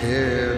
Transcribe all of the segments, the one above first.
ਫਿਰ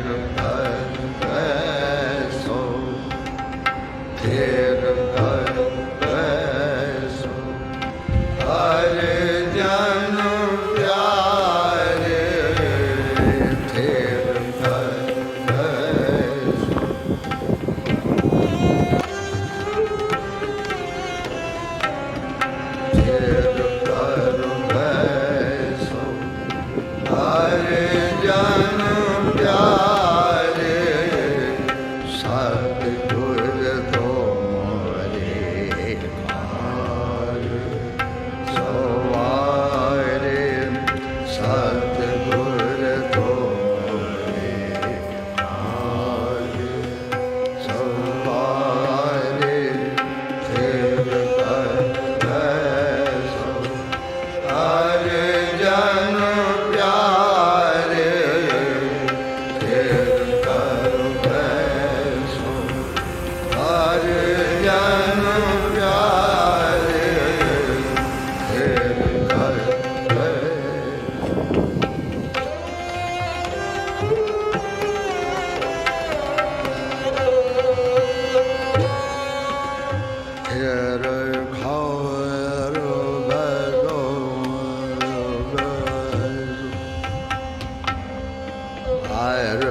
ਹਰ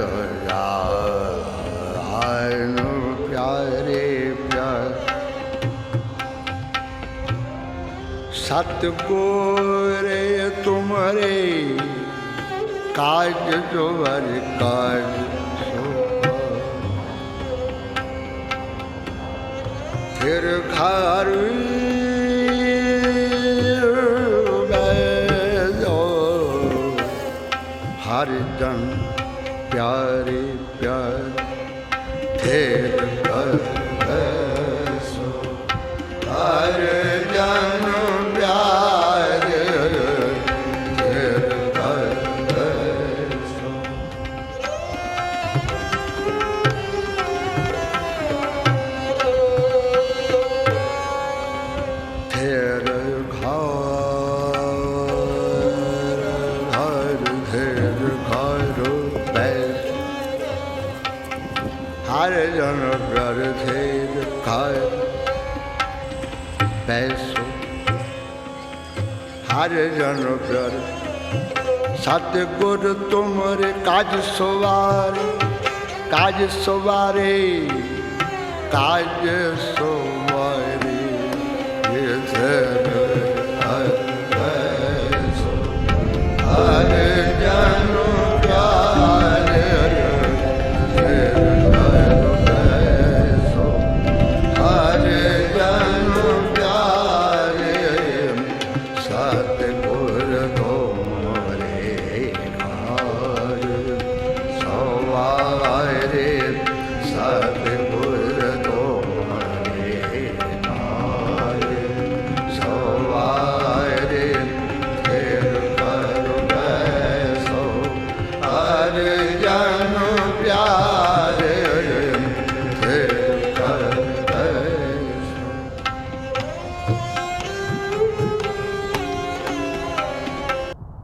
ਰਾ ਨੂੰ ਪਿਆਰੇ ਪਿਆਰ ਸਤਗੁਰੇ ਤੁਮਰੇ ਕਾਜ ਜੋ ਵਰ ਕਾਜ ਸੋ। ਫਿਰ ਘਰ ਗਏ ਹਰ ਜਨ ਪਿਆਰੇ ਪਿਆਰ ਫਿਰ ਕਰ ਹਰ ਜਨ ਪ੍ਰਰ ਥੇਰ ਘਰ ਬੈਸੋ ਹਰ ਜਨ ਪ੍ਰਰ ਸਤ ਗੁਰ ਤੁਮਰੇ ਕਾਜ ਸਵਾਰ, ਕਾਜ ਸਵਾਰੇ ਕਾਜ ਸਵਾਰੇ। ਇਹ